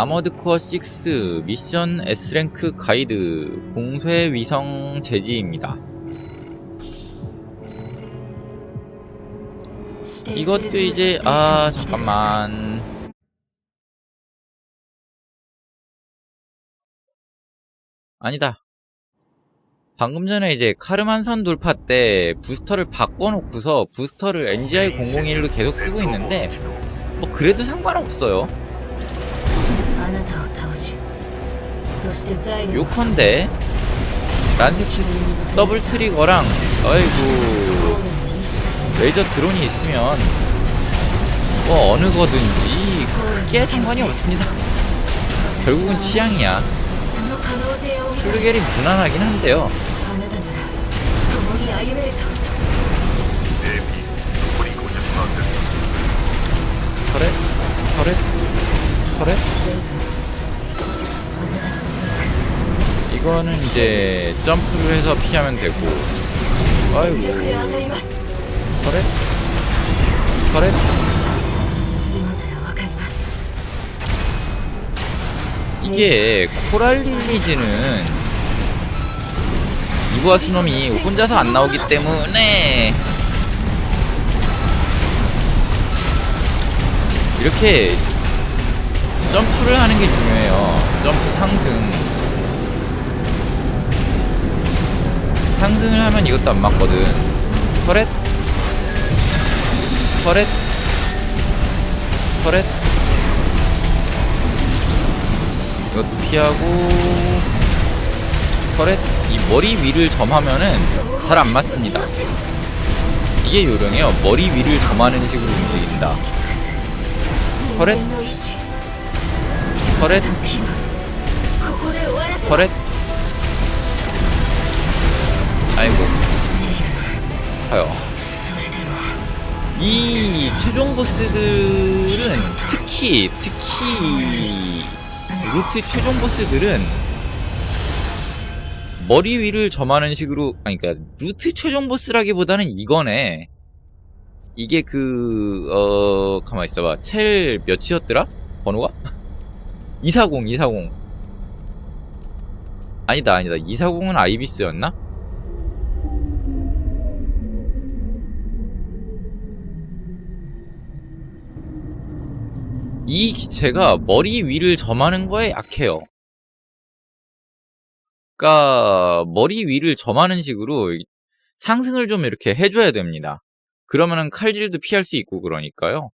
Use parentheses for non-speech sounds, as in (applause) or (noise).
아머드 코어 6 미션 S랭크 가이드 공쇄 위성 제지입니다. 이것도 이제 아 잠깐만 아니다. 방금 전에 이제 카르만선 돌파 때 부스터를 바꿔놓고서 부스터를 NGI 001로 계속 쓰고 있는데 뭐 그래도 상관없어요. 요컨대. 란세츠 더블 트리거랑 어이구 레이저 드론이 있으면 뭐 어느 거든지 크게 상관이 없습니다. 결국은 취향이야. 슈르겔이 무난하긴 한데요. 이거는 이제 점프를 해서 피하면 되고 아이고 터렛? 터렛? 이게 코랄 릴리지는 이구아스놈이 혼자서 안 나오기 때문에 이렇게 점프를 하는 게 중요해요 점프 상승 상승을 하면 이것도 안 맞거든. 터렛? 터렛? 터렛? 이것도 피하고. 터렛? 이 머리 위를 점하면은 잘 안 맞습니다. 이게 요령이에요. 머리 위를 점하는 식으로 움직인다. 터렛? 터렛? 터렛? 아이고. 가요. 이 최종 보스들은 특히 특히 루트 최종 보스들은 머리 위를 점하는 식으로 아니 그러니까 루트 최종 보스라기보다는 이거네. 이게 그 어 가만 있어봐. 첼 몇이었더라? 번호가? (laughs) 240 240 아니다 아니다 240은 아이비스였나? 이 기체가 머리 위를 점하는 거에 약해요. 그러니까 머리 위를 점하는 식으로 상승을 좀 이렇게 해줘야 됩니다. 그러면은 칼질도 피할 수 있고 그러니까요.